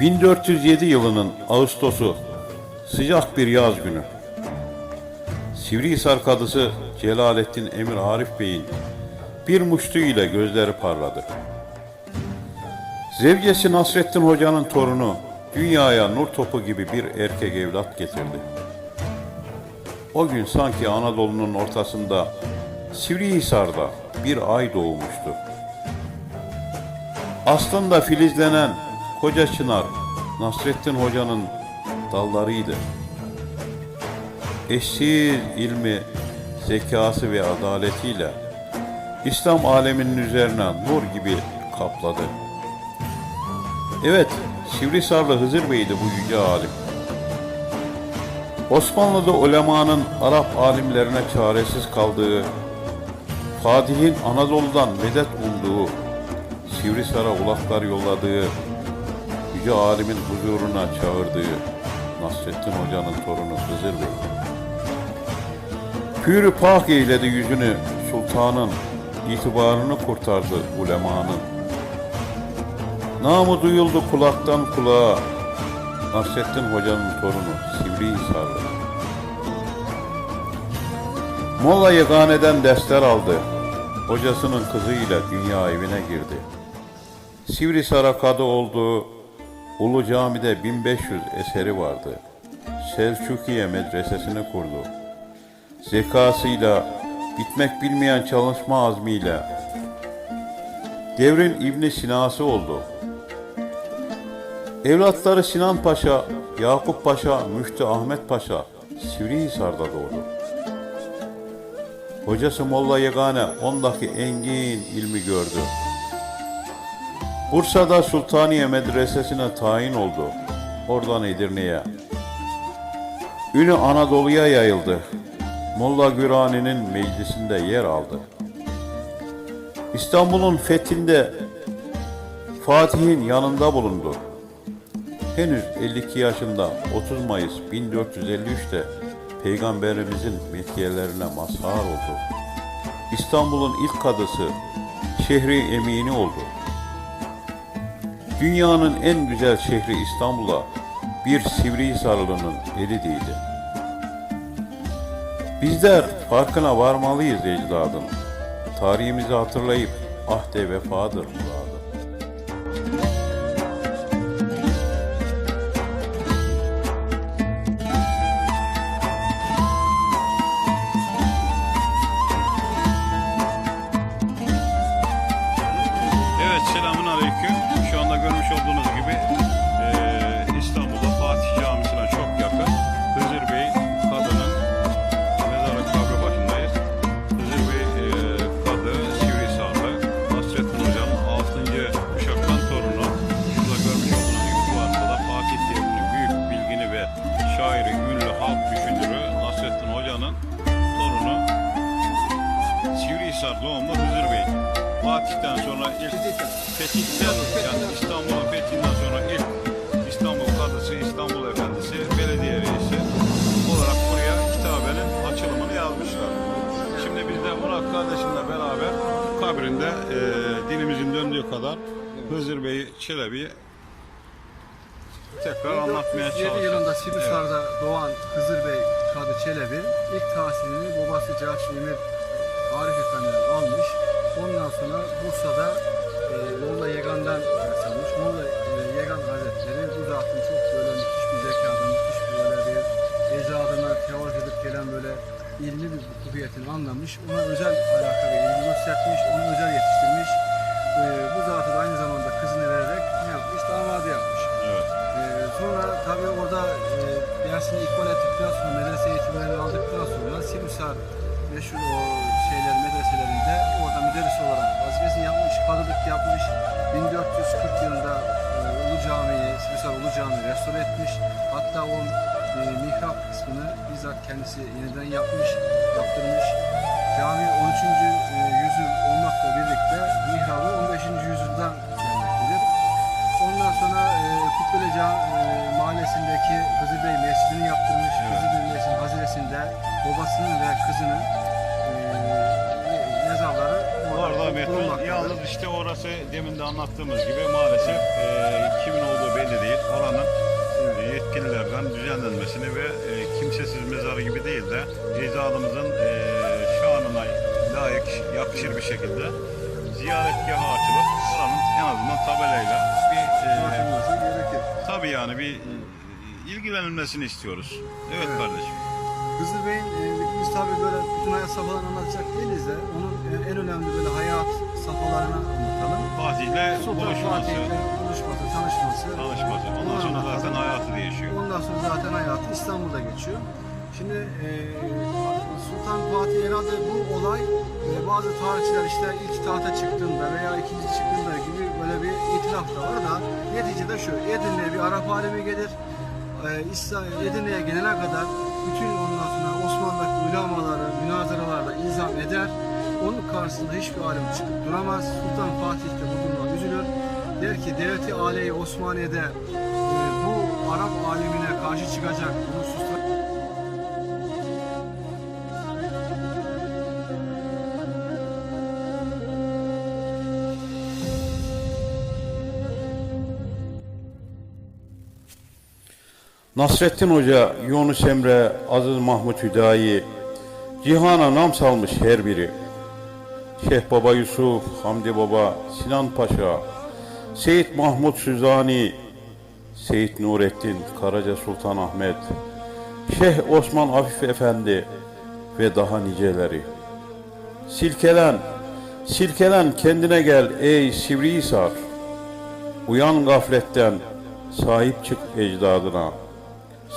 1407 yılının Ağustos'u sıcak bir yaz günü. Sivrihisar kadısı Celalettin Emir Arif Bey'in bir muştu ile gözleri parladı. Zevcesi Nasrettin Hoca'nın torunu dünyaya nur topu gibi bir erkek evlat getirdi. O gün sanki Anadolu'nun ortasında Sivrihisar'da bir ay doğmuştu. Aslında filizlenen koca çınar Nasrettin Hoca'nın dallarıydı. Eşsiz ilmi, zekası ve adaletiyle İslam aleminin üzerine nur gibi kapladı. Evet, Sivrisarlı Hızır Bey'di bu yüce alim. Osmanlı'da ulemanın Arap alimlerine çaresiz kaldığı, Fatih'in Anadolu'dan medet umduğu, Sivrisar'a ulaklar yolladığı, yüce alimin huzuruna çağırdığı Nasrettin Hoca'nın torunu Hızır Bey. Pürü pak eyledi yüzünü sultanın, itibarını kurtardı ulemanın. Namı duyuldu kulaktan kulağa, Nasrettin Hoca'nın torunu Sivrihisarlı. Molla Yegane'den dersler aldı. Hocasının kızıyla dünya evine girdi. Sivrisar'a kadı oldu. Ulu Cami'de 1500 eseri vardı. Selçukiye medresesini kurdu. Zekasıyla, bitmek bilmeyen çalışma azmiyle devrin İbni Sinası oldu. Evlatları Sinan Paşa, Yakup Paşa, Müftü Ahmet Paşa Sivrihisar'da doğdu. Hocası Molla Yegane ondaki engin ilmi gördü. Bursa'da Sultaniye Medresesi'ne tayin oldu. Oradan Edirne'ye. Ünü Anadolu'ya yayıldı. Molla Gürani'nin meclisinde yer aldı. İstanbul'un fethinde Fatih'in yanında bulundu. Henüz 52 yaşında 30 Mayıs 1453'te Peygamberimizin metiyelerine mazhar oldu. İstanbul'un ilk kadısı, şehri emini oldu. Dünyanın en güzel şehri İstanbul'a bir Sivrihisarlı'nın eli değdi. Bizler farkına varmalıyız ecdadın. Tarihimizi hatırlayıp ahde vefadır Evet selamun aleyküm. Şu anda görmüş olduğunuz gibi Fetih'ten yani İstanbul'un fethinden sonra ilk İstanbul Kadısı, İstanbul Efendisi, belediye reisi olarak buraya kitabenin açılımını yazmışlar. Şimdi biz de Murat kardeşimle beraber kabrinde e, dilimizin döndüğü kadar Hızır Bey Çelebi'yi tekrar anlatmaya 1407 çalışıyoruz. yılında Sivrisar'da doğan Hızır Bey Kadı Çelebi ilk tahsilini babası Cahşi Emir Arif Efendi'den almış. Ondan sonra Bursa'da anlamış. Ona özel alaka ve ilgi onu özel yetiştirmiş. Kadılık yapmış. 1440 yılında e, Ulu Camii'yi, Sivrisar Ulu Camii'yi restore etmiş. Hatta o e, mihrap kısmını bizzat kendisi yeniden yapmış, yaptırmış. Cami 13. e, yüzyıl olmakla birlikte mihrabı Yalnız işte orası demin de anlattığımız gibi maalesef e, kimin olduğu belli değil. Oranın e, yetkililerden düzenlenmesini ve e, kimsesiz mezarı gibi değil de ecdadımızın e, şanına layık, yakışır bir şekilde ziyaretgahı açılıp oranın en azından tabelayla bir e, tabii yani bir e, ilgilenilmesini istiyoruz. Evet, kardeşim. Hızır Bey'in e, biz tabii böyle bütün hayat safhalarını anlatacak değiliz de onun e, en önemli böyle hayat anlatalım. Sultan buluşması, buluşması, tanışması. tanışması. Ondan sonra zaten hayatı değişiyor. Ondan sonra zaten hayatı İstanbul'da geçiyor. Şimdi e, Sultan Fatih herhalde bu olay e, bazı tarihçiler işte ilk tahta çıktığında veya ikinci çıktığında gibi böyle bir itilaf da var da neticede şu Edirne'ye bir Arap alemi gelir. E, Edirne'ye gelene kadar bütün ondan sonra Osmanlı'daki ulamaları, münazaralarda izam eder. Onun karşısında hiçbir alim çıkıp duramaz. Sultan Fatih de bu duruma üzülür. Der ki devleti Aliye Osmaniye'de e, bu Arap alimine karşı çıkacak, bunu susturacak Nasrettin Hoca, Yunus Emre, Aziz Mahmut Hüdayi, cihana nam salmış her biri. Şeyh Baba Yusuf, Hamdi Baba, Sinan Paşa, Seyit Mahmud Süzani, Seyit Nurettin, Karaca Sultan Ahmet, Şeyh Osman Afif Efendi ve daha niceleri. Silkelen, silkelen kendine gel ey Sivrihisar. Uyan gafletten, sahip çık ecdadına.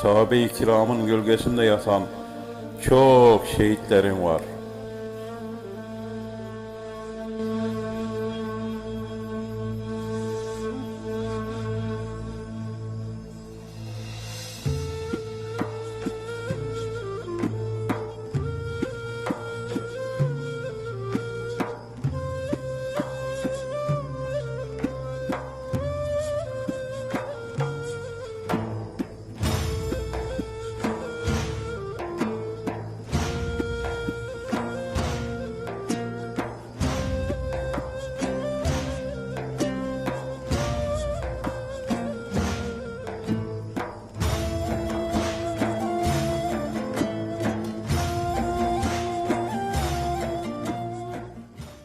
Sahabe-i kiramın gölgesinde yatan çok şehitlerin var.